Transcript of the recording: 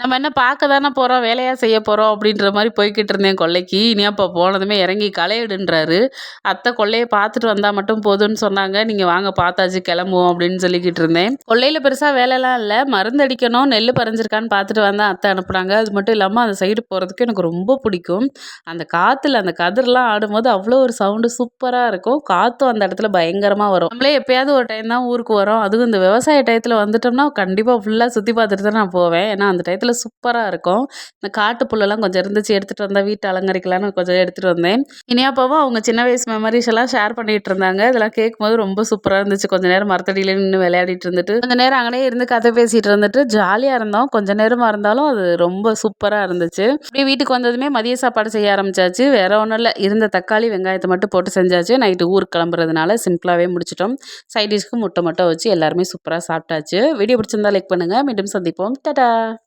நம்ம என்ன பார்க்க தானே போகிறோம் வேலையா செய்ய போகிறோம் அப்படின்ற மாதிரி போய்கிட்டு இருந்தேன் கொல்லைக்கு இனியாப்பா போனதுமே இறங்கி களையிடுன்றாரு. அத்தை கொள்ளையை பார்த்துட்டு வந்தால் மட்டும் போதும்னு சொன்னாங்க. நீங்கள் வாங்க பார்த்தாச்சு கிளம்புவோம் அப்படின்னு சொல்லிக்கிட்டு இருந்தேன். கொல்லையில் பெருசாக வேலைலாம் இல்லை. மருந்து அடிக்கணும் நெல் பறிஞ்சிருக்கான்னு பார்த்துட்டு வந்தால் அத்தை அனுப்புனாங்க. அது மட்டும் இல்லாமல் அந்த சைடு போகிறதுக்கு எனக்கு ரொம்ப பிடிக்கும். அந்த காற்றுல அந்த கதிர்லாம் ஆடும்போது அவ்வளோ ஒரு சவுண்டு சூப்பராக இருக்கும். காற்றும் அந்த இடத்துல பயங்கரமாக வரும். நம்மளே எப்பயாவது ஒரு டைம் தான் ஊருக்கு வரோம். அதுவும் இந்த விவசாய டயத்தில் வந்துட்டோம்னா கண்டிப்பாக ஃபுல்லாக சுற்றி பார்த்துட்டு தான் நான் போவேன். ஏன்னா அந்த டயத்தில் சூப்பராக இருக்கும். இந்த காட்டு புல்லெல்லாம் கொஞ்சம் இருந்துச்சு எடுத்துகிட்டு வந்தால் வீட்டை அலங்கரிக்கலாம்னு கொஞ்சம் எடுத்துகிட்டு வந்தேன். இனியாப்பாவும் அவங்க சின்ன வயசு மெமரிஸ் எல்லாம் ஷேர் பண்ணிகிட்டு இருந்தாங்க. இதெல்லாம் கேட்கும்போது ரொம்ப சூப்பராக இருந்துச்சு. கொஞ்ச நேரம் மரத்தடியில் நின்று விளையாடிட்டு இருந்துட்டு கொஞ்ச நேரம் அங்கேயே இருந்து கதை பேசிகிட்டு இருந்துட்டு ஜாலியாக இருந்தோம். கொஞ்ச நேரமாக இருந்தாலும் அது ரொம்ப சூப்பராக இருந்துச்சு. அப்படியே வீட்டுக்கு வந்ததுமே மதிய சாப்பாடு செய்ய ஆரம்பிச்சாச்சு. வேற ஒன்றும் இல்லை. இருந்த தக்காளி வெங்காயத்தை மட்டும் போட்டு செஞ்சாச்சு. நைட்டு ஊருக்கு கிளம்புறதுனால சிம்பிளாகவே முடிச்சிட்டோம். சைட் டிஷ்க்கு முட்டை மட்டும் வச்சு எல்லாருமே சூப்பராக சாப்பிட்டாச்சு. வீடியோ பிடிச்சிருந்தா லைக் பண்ணுங்கள் மீண்டும் சந்திப்போம். டடா!